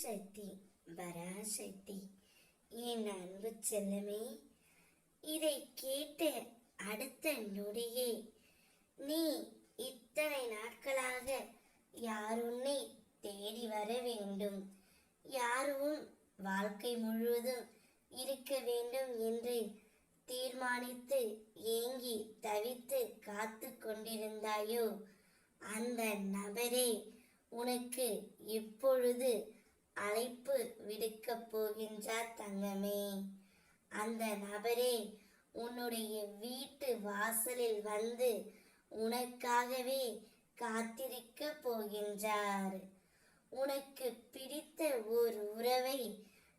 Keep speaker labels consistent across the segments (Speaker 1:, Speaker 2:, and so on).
Speaker 1: சக்தி பராசக்தி. என் அன்பு செல்லமே இதை கேட்ட அடுத்த நொடியே நீ இத்தனை நாட்களாக யார் உன்னை தேடி வர வேண்டும்? யாரும் வாழ்க்கை முழுவதும் இருக்க வேண்டும் என்று தீர்மானித்து ஏங்கி தவித்து காத்து கொண்டிருந்தாயோ? அந்த நபரே உனக்கு இப்பொழுது அழைப்பு விடுக்கப் போகின்றார் தங்கமே. அந்த நபரே உன்னுடைய வீட்டு வாசலில் வந்து உனக்காகவே காத்திருக்க போகின்றார். உனக்கு பிடித்த ஒரு உறவை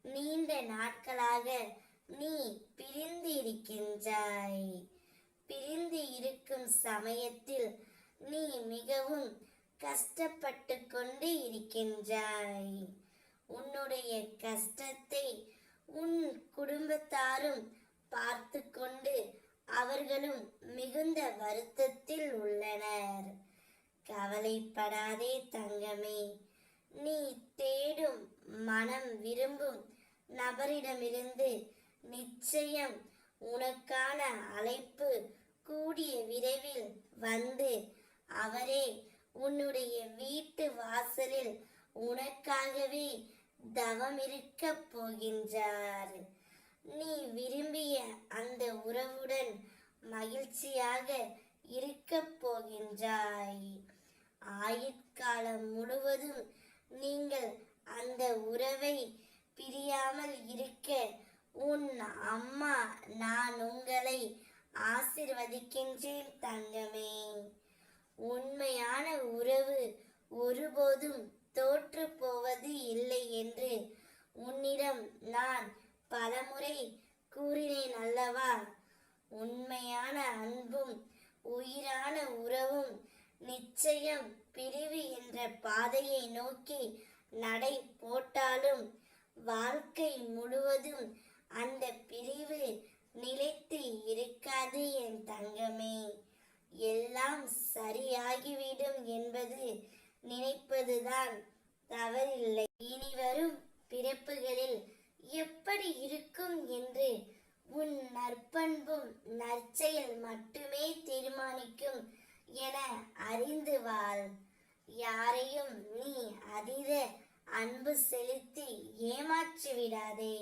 Speaker 1: நீண்ட நாட்களாக நீ பிரிந்து இருக்கின்றாய் பிரிந்து இருக்கும் சமயத்தில் நீ மிகவும் கஷ்டப்பட்டு கொண்டு இருக்கின்றாய். உன்னுடைய கஷ்டத்தை உன் குடும்பத்தாரும் பார்த்து கொண்டு அவர்களும் மிகுந்த வருத்தத்தில் உள்ளனர். கவலைப்படாதே தங்கமே நீ தேடும் மனம் விரும்பும் நபரிடமிருந்து நிச்சயம் உனக்கான அழைப்பு கூடிய விரைவில் வந்து அவரே உன்னுடைய வீட்டு வாசலில் உனக்காகவே தவம் இருக்க போகின்றார். நீ விரும்பிய அந்த உறவுடன் மகிழ்ச்சியாக இருக்கப் போகின்றாய். ஆயுட்காலம் முழுவதும் நீங்கள் அந்த உறவை பிரியாமல் இருக்க உன் அம்மா நான் உங்களை ஆசிர்வதிக்கின்றேன் தங்கமே. உண்மையான உறவு ஒருபோதும் தோற்று போவது இல்லை என்று உன்னிடம் நான் பலமுறை கூறினேன் அல்லவா? உண்மையான அன்பும் உயிரான உறவும் நிச்சயம் பிரிவு என்ற பாதையை நோக்கி நடை போட்டாலும் வாழ்க்கை முழுவதும் அந்த பிரிவு நிலைத்து இருக்காது என் தங்கமே. எல்லாம் சரியாகிவிடும் என்பது நினைப்பதுதான் தவறில்லை. இனி வரும் பிறப்புகளில் எப்படி இருக்கும் என்று உன் நற்பண்பும் நற்செயல் மட்டுமே தீர்மானிக்கும் என அறிந்து வாழ். யாரையும் நீ அதீத அன்பு செலுத்தி ஏமாற்றி விடாதே.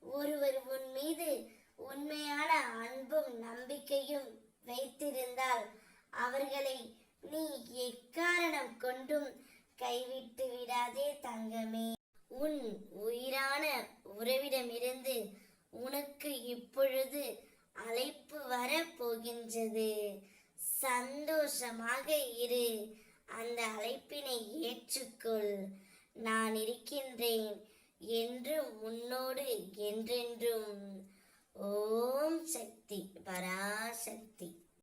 Speaker 1: ஒருவர் உன் மீது உண்மையான அன்பும் நம்பிக்கையும் வைத்திருந்தால் அவர்களை நீ எக்காரணம் கொண்டும் கைவிட்டு விடாதே தங்கமே. உன் உயிரான உறவிடமிருந்து உனக்கு இப்பொழுது அழைப்பு வர போகின்றது சந்தோஷமாக இரு. அந்த அழைப்பினை ஏற்றுக்கொள். நான் இருக்கின்றேன் என்று உன்னோடு என்றென்றும். ஓம் சக்தி பராசக்தி.